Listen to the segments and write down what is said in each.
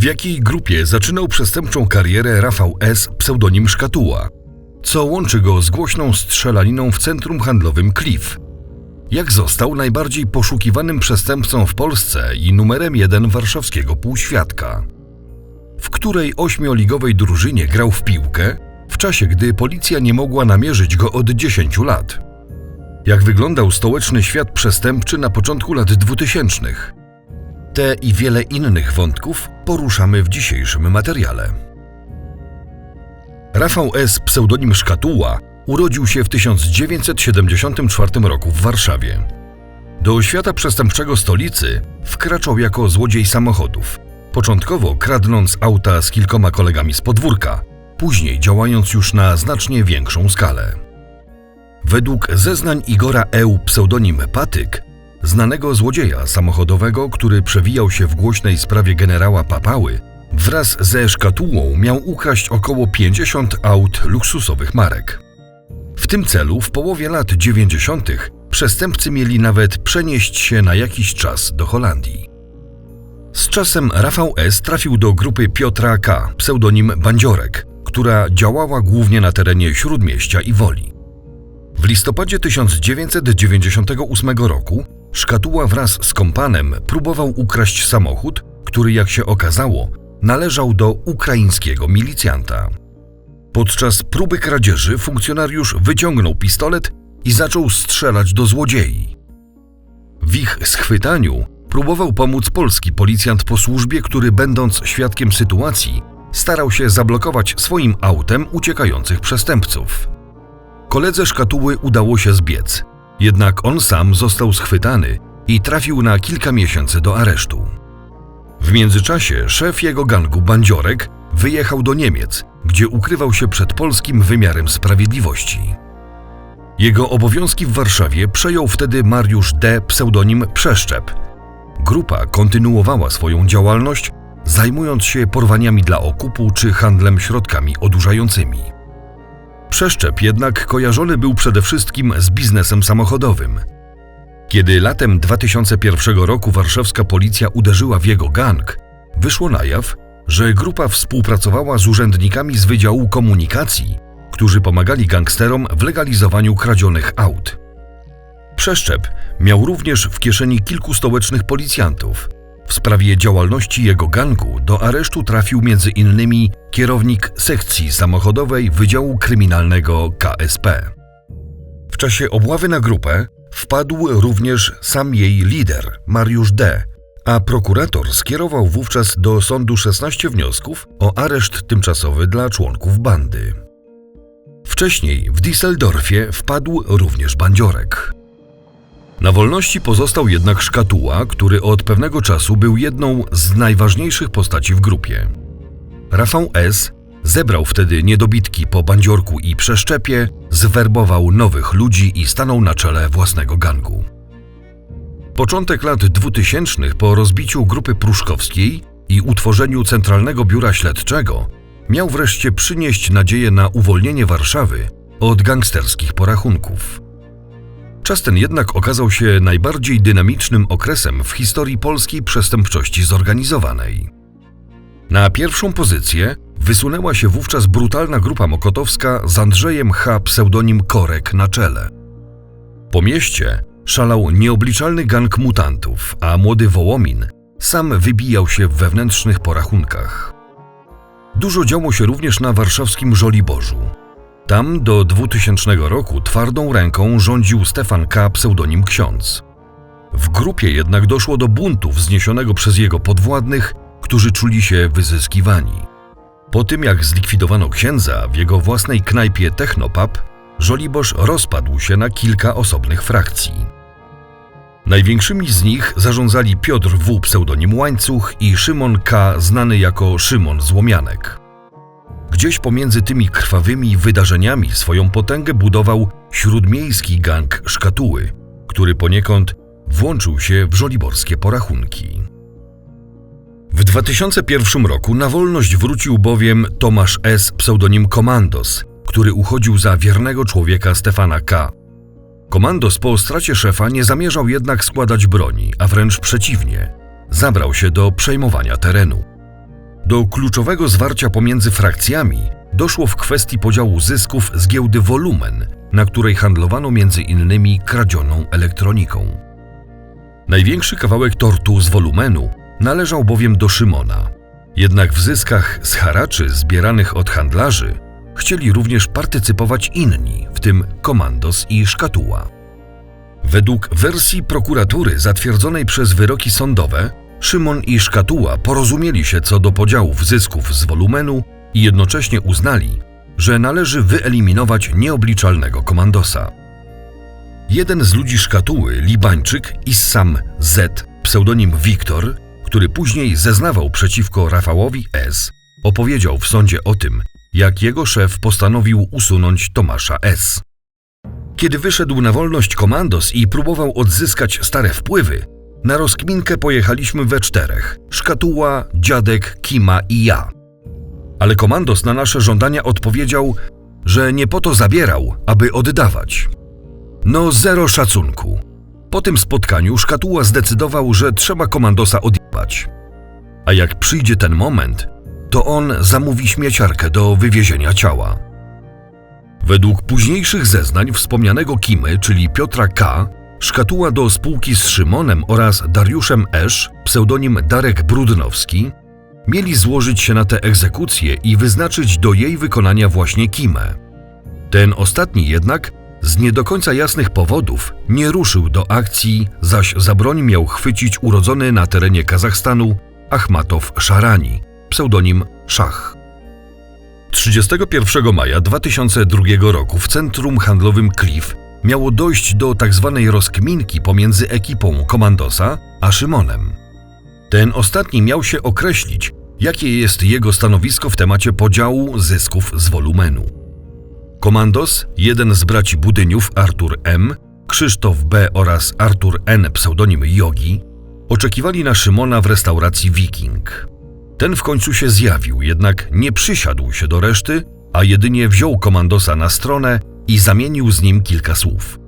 W jakiej grupie zaczynał przestępczą karierę Rafał S., pseudonim Szkatuła? Co łączy go z głośną strzelaniną w centrum handlowym Cliff? Jak został najbardziej poszukiwanym przestępcą w Polsce i numerem jeden warszawskiego półświadka? W której ośmioligowej drużynie grał w piłkę, w czasie gdy policja nie mogła namierzyć go od 10 lat? Jak wyglądał stołeczny świat przestępczy na początku lat 2000? Te i wiele innych wątków poruszamy w dzisiejszym materiale. Rafał S., pseudonim Szkatuła, urodził się w 1974 roku w Warszawie. Do świata przestępczego stolicy wkraczał jako złodziej samochodów, początkowo kradnąc auta z kilkoma kolegami z podwórka, później działając już na znacznie większą skalę. Według zeznań Igora Eł pseudonim Patyk, znanego złodzieja samochodowego, który przewijał się w głośnej sprawie generała Papały, wraz ze szkatułą miał ukraść około 50 aut luksusowych marek. W tym celu w połowie lat 90. przestępcy mieli nawet przenieść się na jakiś czas do Holandii. Z czasem Rafał S. trafił do grupy Piotra K., pseudonim Bandziorek, która działała głównie na terenie Śródmieścia i Woli. W listopadzie 1998 roku Szkatuła wraz z kompanem próbował ukraść samochód, który jak się okazało należał do ukraińskiego milicjanta. Podczas próby kradzieży funkcjonariusz wyciągnął pistolet i zaczął strzelać do złodziei. W ich schwytaniu próbował pomóc polski policjant po służbie, który będąc świadkiem sytuacji, starał się zablokować swoim autem uciekających przestępców. Koledze szkatuły udało się zbiec, jednak on sam został schwytany i trafił na kilka miesięcy do aresztu. W międzyczasie szef jego gangu Bandziorek wyjechał do Niemiec, gdzie ukrywał się przed polskim wymiarem sprawiedliwości. Jego obowiązki w Warszawie przejął wtedy Mariusz D. pseudonim Przeszczep. Grupa kontynuowała swoją działalność, zajmując się porwaniami dla okupu czy handlem środkami odurzającymi. Przeszczep jednak kojarzony był przede wszystkim z biznesem samochodowym. Kiedy latem 2001 roku warszawska policja uderzyła w jego gang, wyszło na jaw, że grupa współpracowała z urzędnikami z Wydziału Komunikacji, którzy pomagali gangsterom w legalizowaniu kradzionych aut. Przeszczep miał również w kieszeni kilku stołecznych policjantów. W sprawie działalności jego gangu do aresztu trafił m.in. kierownik sekcji samochodowej Wydziału Kryminalnego KSP. W czasie obławy na grupę wpadł również sam jej lider, Mariusz D., a prokurator skierował wówczas do sądu 16 wniosków o areszt tymczasowy dla członków bandy. Wcześniej w Düsseldorfie wpadł również bandziorek. Na wolności pozostał jednak Szkatuła, który od pewnego czasu był jedną z najważniejszych postaci w grupie. Rafał S. zebrał wtedy niedobitki po bandziorku i przeszczepie, zwerbował nowych ludzi i stanął na czele własnego gangu. Początek lat 2000 po rozbiciu grupy pruszkowskiej i utworzeniu Centralnego Biura Śledczego miał wreszcie przynieść nadzieję na uwolnienie Warszawy od gangsterskich porachunków. Czas ten jednak okazał się najbardziej dynamicznym okresem w historii polskiej przestępczości zorganizowanej. Na pierwszą pozycję wysunęła się wówczas brutalna grupa mokotowska z Andrzejem H. pseudonim Korek na czele. Po mieście szalał nieobliczalny gang mutantów, a młody Wołomin sam wybijał się w wewnętrznych porachunkach. Dużo działo się również na warszawskim Żoliborzu. Tam do 2000 roku twardą ręką rządził Stefan K. pseudonim Ksiądz. W grupie jednak doszło do buntu wzniesionego przez jego podwładnych, którzy czuli się wyzyskiwani. Po tym jak zlikwidowano księdza w jego własnej knajpie Technopub, Żoliborz rozpadł się na kilka osobnych frakcji. Największymi z nich zarządzali Piotr W. pseudonim Łańcuch i Szymon K. znany jako Szymon Złomianek. Gdzieś pomiędzy tymi krwawymi wydarzeniami swoją potęgę budował śródmiejski gang Szkatuły, który poniekąd włączył się w żoliborskie porachunki. W 2001 roku na wolność wrócił bowiem Tomasz S. pseudonim Komandos, który uchodził za wiernego człowieka Stefana K. Komandos po stracie szefa nie zamierzał jednak składać broni, a wręcz przeciwnie, zabrał się do przejmowania terenu. Do kluczowego zwarcia pomiędzy frakcjami doszło w kwestii podziału zysków z giełdy Volumen, na której handlowano między innymi kradzioną elektroniką. Największy kawałek tortu z wolumenu należał bowiem do Szymona. Jednak w zyskach z haraczy zbieranych od handlarzy chcieli również partycypować inni, w tym Komandos i Szkatuła. Według wersji prokuratury zatwierdzonej przez wyroki sądowe, Szymon i Szkatuła porozumieli się co do podziałów zysków z wolumenu i jednocześnie uznali, że należy wyeliminować nieobliczalnego komandosa. Jeden z ludzi szkatuły, Libańczyk Issam Z, pseudonim Wiktor, który później zeznawał przeciwko Rafałowi S., opowiedział w sądzie o tym, jak jego szef postanowił usunąć Tomasza S. Kiedy wyszedł na wolność komandos i próbował odzyskać stare wpływy, na rozkminkę pojechaliśmy we czterech: Szkatuła, dziadek, Kima i ja. Ale komandos na nasze żądania odpowiedział, że nie po to zabierał, aby oddawać. No, zero szacunku. Po tym spotkaniu Szkatuła zdecydował, że trzeba komandosa odjebać. A jak przyjdzie ten moment, to on zamówi śmieciarkę do wywiezienia ciała. Według późniejszych zeznań wspomnianego Kimy, czyli Piotra K., szkatuła do spółki z Szymonem oraz Dariuszem Esz, pseudonim Darek Brudnowski, mieli złożyć się na tę egzekucję i wyznaczyć do jej wykonania właśnie Kimę. Ten ostatni jednak z nie do końca jasnych powodów nie ruszył do akcji, zaś za broń miał chwycić urodzony na terenie Kazachstanu Achmatow Szarani, pseudonim Szach. 31 maja 2002 roku w centrum handlowym Cliff miało dojść do tzw. Tak rozkminki pomiędzy ekipą Komandosa a Szymonem. Ten ostatni miał się określić, jakie jest jego stanowisko w temacie podziału zysków z wolumenu. Komandos, jeden z braci Budyniów, Artur M., Krzysztof B. oraz Artur N. pseudonim Yogi, oczekiwali na Szymona w restauracji Viking. Ten w końcu się zjawił, jednak nie przysiadł się do reszty, a jedynie wziął komandosa na stronę i zamienił z nim kilka słów.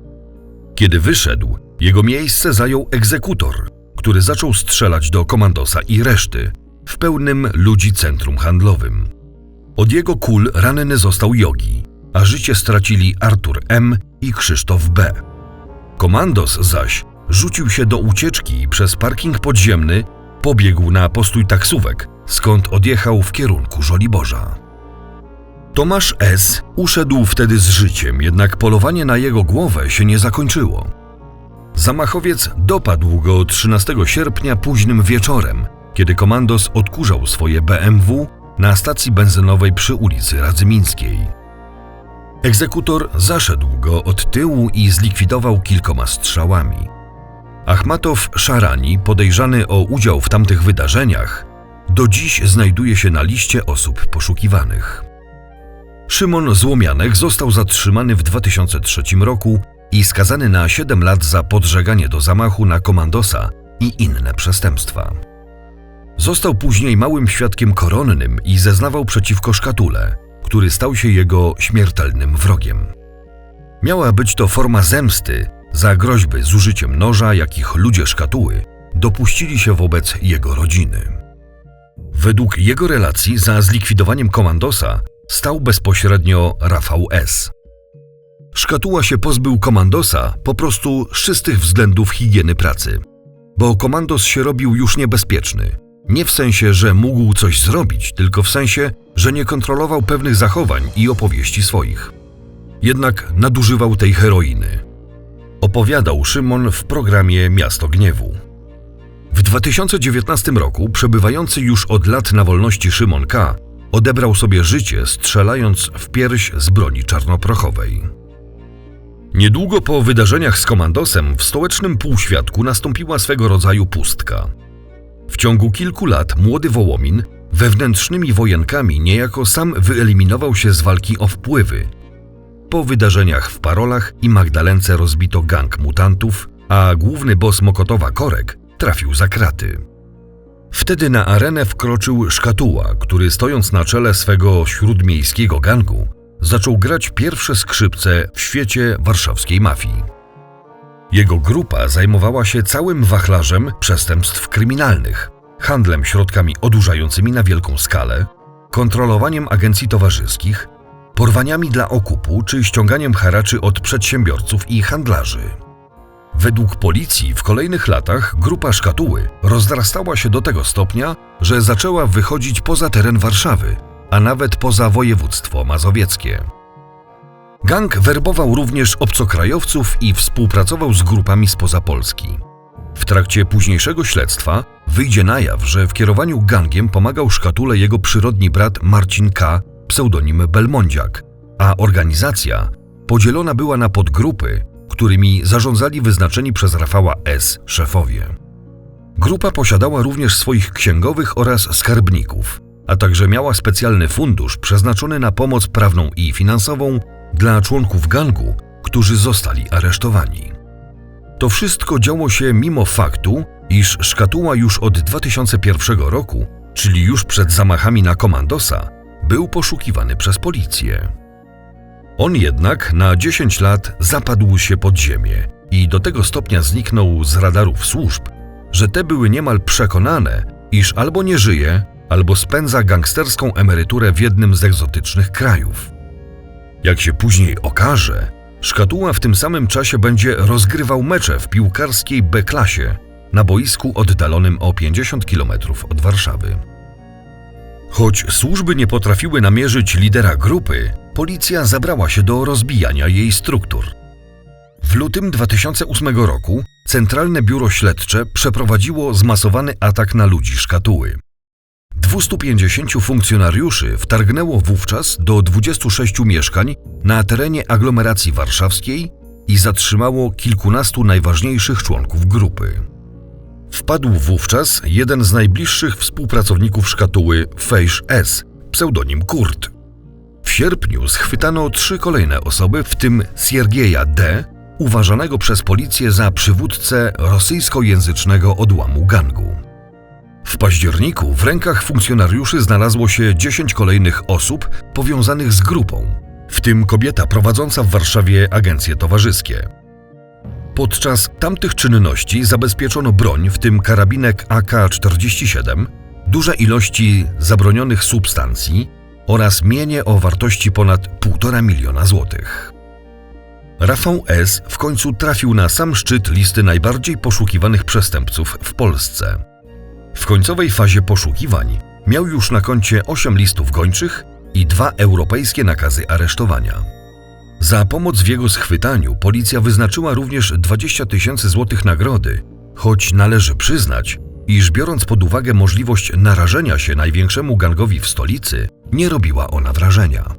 Kiedy wyszedł, jego miejsce zajął egzekutor, który zaczął strzelać do komandosa i reszty w pełnym ludzi centrum handlowym. Od jego kul ranny został Jogi, a życie stracili Artur M. i Krzysztof B. Komandos zaś rzucił się do ucieczki i przez parking podziemny pobiegł na postój taksówek, skąd odjechał w kierunku Żoliborza. Tomasz S. uszedł wtedy z życiem, jednak polowanie na jego głowę się nie zakończyło. Zamachowiec dopadł go 13 sierpnia późnym wieczorem, kiedy komandos odkurzał swoje BMW na stacji benzynowej przy ulicy Radzymińskiej. Egzekutor zaszedł go od tyłu i zlikwidował kilkoma strzałami. Achmatow Szarani, podejrzany o udział w tamtych wydarzeniach, do dziś znajduje się na liście osób poszukiwanych. Szymon Złomianek został zatrzymany w 2003 roku i skazany na 7 lat za podżeganie do zamachu na komandosa i inne przestępstwa. Został później małym świadkiem koronnym i zeznawał przeciwko szkatule, który stał się jego śmiertelnym wrogiem. Miała być to forma zemsty za groźby z użyciem noża, jakich ludzie szkatuły dopuścili się wobec jego rodziny. Według jego relacji za zlikwidowaniem komandosa stał bezpośrednio Rafał S. Szkatuła się pozbył komandosa po prostu z czystych względów higieny pracy, bo komandos się robił już niebezpieczny. Nie w sensie, że mógł coś zrobić, tylko w sensie, że nie kontrolował pewnych zachowań i opowieści swoich. Jednak nadużywał tej heroiny. Opowiadał Szymon w programie Miasto Gniewu. W 2019 roku przebywający już od lat na wolności Szymon K. odebrał sobie życie strzelając w pierś z broni czarnoprochowej. Niedługo po wydarzeniach z komandosem w stołecznym półświadku nastąpiła swego rodzaju pustka. W ciągu kilku lat młody Wołomin wewnętrznymi wojenkami niejako sam wyeliminował się z walki o wpływy. Po wydarzeniach w Parolach i Magdalence rozbito gang mutantów, a główny boss Mokotowa Korek trafił za kraty. Wtedy na arenę wkroczył Szkatuła, który stojąc na czele swego śródmiejskiego gangu, zaczął grać pierwsze skrzypce w świecie warszawskiej mafii. Jego grupa zajmowała się całym wachlarzem przestępstw kryminalnych, handlem środkami odurzającymi na wielką skalę, kontrolowaniem agencji towarzyskich, porwaniami dla okupu czy ściąganiem haraczy od przedsiębiorców i handlarzy. Według policji w kolejnych latach grupa szkatuły rozrastała się do tego stopnia, że zaczęła wychodzić poza teren Warszawy, a nawet poza województwo mazowieckie. Gang werbował również obcokrajowców i współpracował z grupami spoza Polski. W trakcie późniejszego śledztwa wyjdzie na jaw, że w kierowaniu gangiem pomagał szkatule jego przyrodni brat Marcin K., pseudonim Belmondziak, a organizacja podzielona była na podgrupy, którymi zarządzali wyznaczeni przez Rafała S. szefowie. Grupa posiadała również swoich księgowych oraz skarbników, a także miała specjalny fundusz przeznaczony na pomoc prawną i finansową dla członków gangu, którzy zostali aresztowani. To wszystko działo się mimo faktu, iż Szkatuła już od 2001 roku, czyli już przed zamachami na komandosa, był poszukiwany przez policję. On jednak na 10 lat zapadł się pod ziemię i do tego stopnia zniknął z radarów służb, że te były niemal przekonane, iż albo nie żyje, albo spędza gangsterską emeryturę w jednym z egzotycznych krajów. Jak się później okaże, Szkatuła w tym samym czasie będzie rozgrywał mecze w piłkarskiej B-klasie na boisku oddalonym o 50 km od Warszawy. Choć służby nie potrafiły namierzyć lidera grupy, policja zabrała się do rozbijania jej struktur. W lutym 2008 roku Centralne Biuro Śledcze przeprowadziło zmasowany atak na ludzi szkatuły. 250 funkcjonariuszy wtargnęło wówczas do 26 mieszkań na terenie aglomeracji warszawskiej i zatrzymało kilkunastu najważniejszych członków grupy. Wpadł wówczas jeden z najbliższych współpracowników szkatuły Fejsz S, pseudonim Kurt. Sierpniu schwytano trzy kolejne osoby, w tym Siergieja D., uważanego przez policję za przywódcę rosyjskojęzycznego odłamu gangu. W październiku w rękach funkcjonariuszy znalazło się 10 kolejnych osób powiązanych z grupą, w tym kobieta prowadząca w Warszawie agencje towarzyskie. Podczas tamtych czynności zabezpieczono broń, w tym karabinek AK-47, duże ilości zabronionych substancji oraz mienie o wartości ponad 1,5 miliona złotych. Rafał S. w końcu trafił na sam szczyt listy najbardziej poszukiwanych przestępców w Polsce. W końcowej fazie poszukiwań miał już na koncie 8 listów gończych i dwa europejskie nakazy aresztowania. Za pomoc w jego schwytaniu policja wyznaczyła również 20 tysięcy złotych nagrody, choć należy przyznać, iż biorąc pod uwagę możliwość narażenia się największemu gangowi w stolicy, nie robiła ona wrażenia.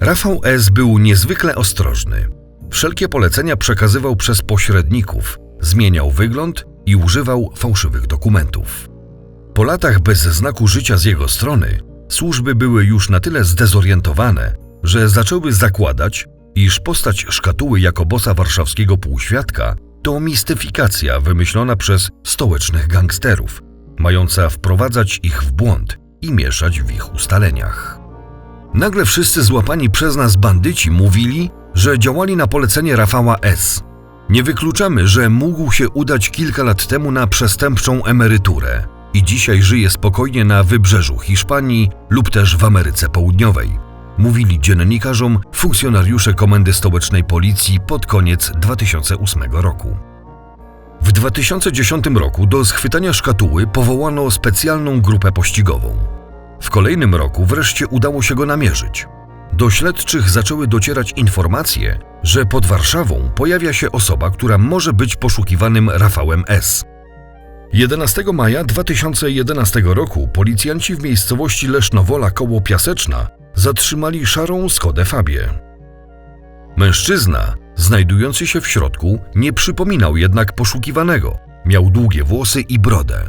Rafał S. był niezwykle ostrożny. Wszelkie polecenia przekazywał przez pośredników, zmieniał wygląd i używał fałszywych dokumentów. Po latach bez znaku życia z jego strony, służby były już na tyle zdezorientowane, że zaczęły zakładać, iż postać szkatuły jako bossa warszawskiego półświadka to mistyfikacja wymyślona przez stołecznych gangsterów, mająca wprowadzać ich w błąd i mieszać w ich ustaleniach. Nagle wszyscy złapani przez nas bandyci mówili, że działali na polecenie Rafała S. Nie wykluczamy, że mógł się udać kilka lat temu na przestępczą emeryturę i dzisiaj żyje spokojnie na wybrzeżu Hiszpanii lub też w Ameryce Południowej. Mówili dziennikarzom funkcjonariusze Komendy Stołecznej Policji pod koniec 2008 roku. W 2010 roku do schwytania szkatuły powołano specjalną grupę pościgową. W kolejnym roku wreszcie udało się go namierzyć. Do śledczych zaczęły docierać informacje, że pod Warszawą pojawia się osoba, która może być poszukiwanym Rafałem S. 11 maja 2011 roku policjanci w miejscowości Lesznowola koło Piaseczna zatrzymali szarą Skodę Fabię. Mężczyzna, znajdujący się w środku, nie przypominał jednak poszukiwanego. Miał długie włosy i brodę.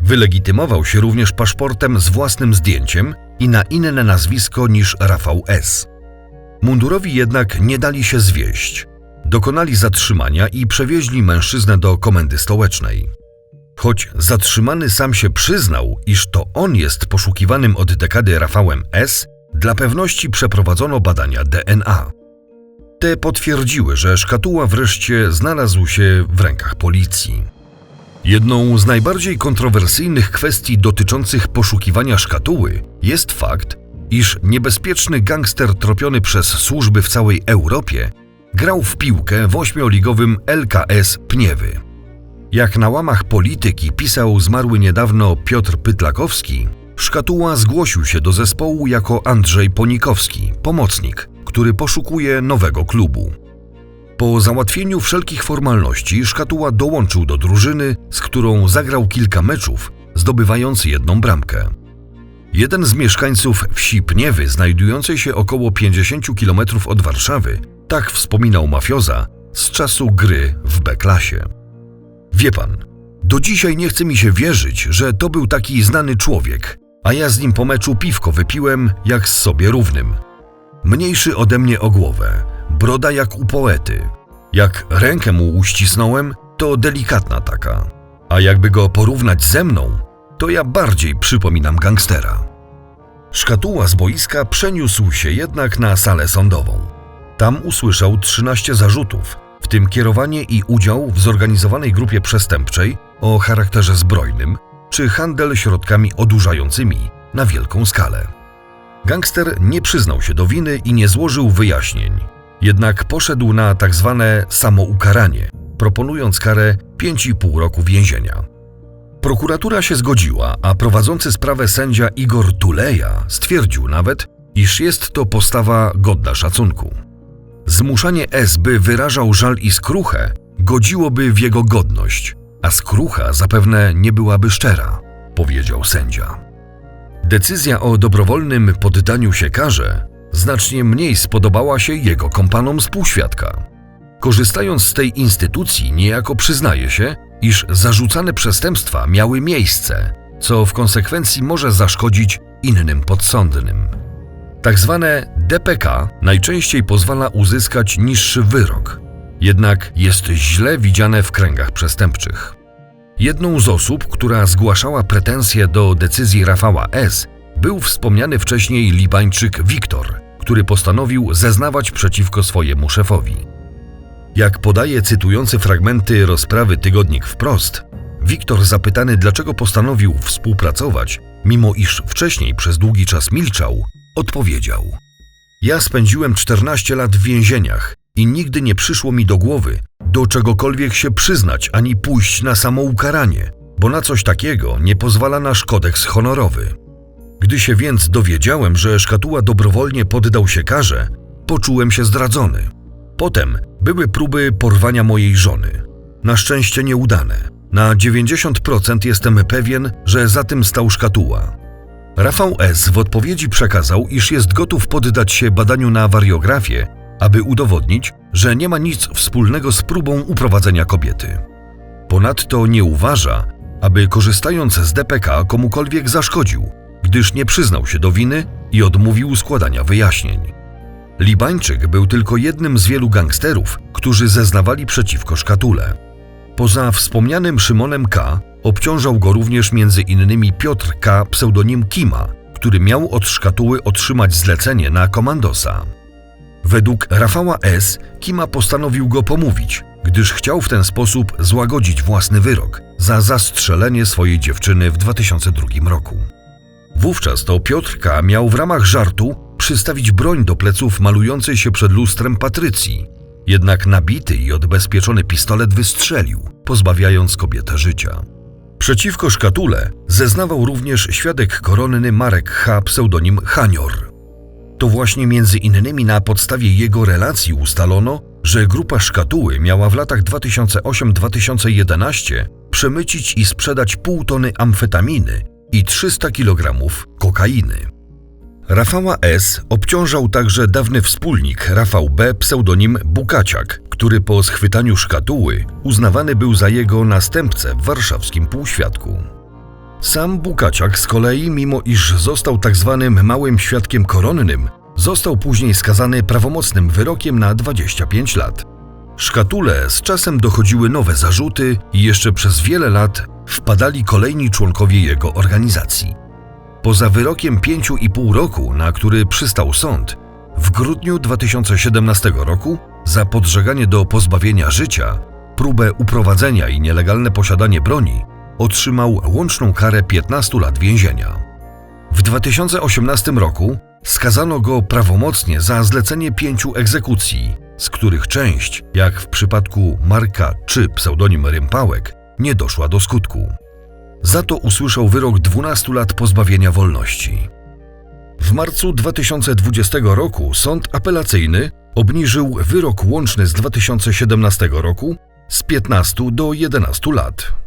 Wylegitymował się również paszportem z własnym zdjęciem i na inne nazwisko niż Rafał S. Mundurowi jednak nie dali się zwieść. Dokonali zatrzymania i przewieźli mężczyznę do komendy stołecznej. Choć zatrzymany sam się przyznał, iż to on jest poszukiwanym od dekady Rafałem S., dla pewności przeprowadzono badania DNA. Te potwierdziły, że szkatuła wreszcie znalazł się w rękach policji. Jedną z najbardziej kontrowersyjnych kwestii dotyczących poszukiwania szkatuły jest fakt, iż niebezpieczny gangster tropiony przez służby w całej Europie grał w piłkę w ośmioligowym LKS Pniewy. Jak na łamach polityki pisał zmarły niedawno Piotr Pytlakowski, Szkatuła zgłosił się do zespołu jako Andrzej Ponikowski, pomocnik, który poszukuje nowego klubu. Po załatwieniu wszelkich formalności Szkatuła dołączył do drużyny, z którą zagrał kilka meczów, zdobywając jedną bramkę. Jeden z mieszkańców wsi Pniewy, znajdującej się około 50 km od Warszawy, tak wspominał mafioza z czasu gry w B-klasie. Wie pan, do dzisiaj nie chce mi się wierzyć, że to był taki znany człowiek, a ja z nim po meczu piwko wypiłem jak z sobie równym. Mniejszy ode mnie o głowę, broda jak u poety. Jak rękę mu uścisnąłem, to delikatna taka. A jakby go porównać ze mną, to ja bardziej przypominam gangstera. Szkatuła z boiska przeniósł się jednak na salę sądową. Tam usłyszał 13 zarzutów, w tym kierowanie i udział w zorganizowanej grupie przestępczej o charakterze zbrojnym czy handel środkami odurzającymi na wielką skalę. Gangster nie przyznał się do winy i nie złożył wyjaśnień, jednak poszedł na tak zwane samoukaranie, proponując karę 5,5 roku więzienia. Prokuratura się zgodziła, a prowadzący sprawę sędzia Igor Tuleja stwierdził nawet, iż jest to postawa godna szacunku. Zmuszanie S, by wyrażał żal i skruchę, godziłoby w jego godność, a skrucha zapewne nie byłaby szczera, powiedział sędzia. Decyzja o dobrowolnym poddaniu się karze znacznie mniej spodobała się jego kompanom z półświadka. Korzystając z tej instytucji, niejako przyznaje się, iż zarzucane przestępstwa miały miejsce, co w konsekwencji może zaszkodzić innym podsądnym. Tak zwane DPK najczęściej pozwala uzyskać niższy wyrok, jednak jest źle widziane w kręgach przestępczych. Jedną z osób, która zgłaszała pretensje do decyzji Rafała S., był wspomniany wcześniej Libańczyk Wiktor, który postanowił zeznawać przeciwko swojemu szefowi. Jak podaje cytujący fragmenty rozprawy Tygodnik Wprost, Wiktor zapytany, dlaczego postanowił współpracować, mimo iż wcześniej przez długi czas milczał, odpowiedział: Ja spędziłem 14 lat w więzieniach i nigdy nie przyszło mi do głowy do czegokolwiek się przyznać ani pójść na samoukaranie, bo na coś takiego nie pozwala nasz kodeks honorowy. Gdy się więc dowiedziałem, że szkatuła dobrowolnie poddał się karze, poczułem się zdradzony. Potem były próby porwania mojej żony. Na szczęście nieudane. Na 90% jestem pewien, że za tym stał szkatuła. Rafał S. w odpowiedzi przekazał, iż jest gotów poddać się badaniu na wariografię, aby udowodnić, że nie ma nic wspólnego z próbą uprowadzenia kobiety. Ponadto nie uważa, aby korzystając z DPK komukolwiek zaszkodził, gdyż nie przyznał się do winy i odmówił składania wyjaśnień. Libańczyk był tylko jednym z wielu gangsterów, którzy zeznawali przeciwko szkatule. Poza wspomnianym Szymonem K. obciążał go również między innymi Piotr K. pseudonim Kima, który miał od szkatuły otrzymać zlecenie na komandosa. Według Rafała S. Kima postanowił go pomówić, gdyż chciał w ten sposób złagodzić własny wyrok za zastrzelenie swojej dziewczyny w 2002 roku. Wówczas to Piotrka miał w ramach żartu przystawić broń do pleców malującej się przed lustrem Patrycji. Jednak nabity i odbezpieczony pistolet wystrzelił, pozbawiając kobietę życia. Przeciwko szkatule zeznawał również świadek koronny Marek H. pseudonim Hanior. To właśnie między innymi na podstawie jego relacji ustalono, że grupa szkatuły miała w latach 2008-2011 przemycić i sprzedać pół tony amfetaminy i 300 kg kokainy. Rafała S. obciążał także dawny wspólnik Rafał B. pseudonim Bukaciak, który po schwytaniu szkatuły uznawany był za jego następcę w warszawskim półświadku. Sam Bukaciak z kolei, mimo iż został tak zwanym małym świadkiem koronnym, został później skazany prawomocnym wyrokiem na 25 lat. Szkatule z czasem dochodziły nowe zarzuty i jeszcze przez wiele lat wpadali kolejni członkowie jego organizacji. Poza wyrokiem 5,5 roku, na który przystał sąd, w grudniu 2017 roku za podżeganie do pozbawienia życia próbę uprowadzenia i nielegalne posiadanie broni otrzymał łączną karę 15 lat więzienia. W 2018 roku skazano go prawomocnie za zlecenie pięciu egzekucji, z których część, jak w przypadku Marka czy pseudonim Rympałek, nie doszła do skutku. Za to usłyszał wyrok 12 lat pozbawienia wolności. W marcu 2020 roku sąd apelacyjny obniżył wyrok łączny z 2017 roku z 15 do 11 lat.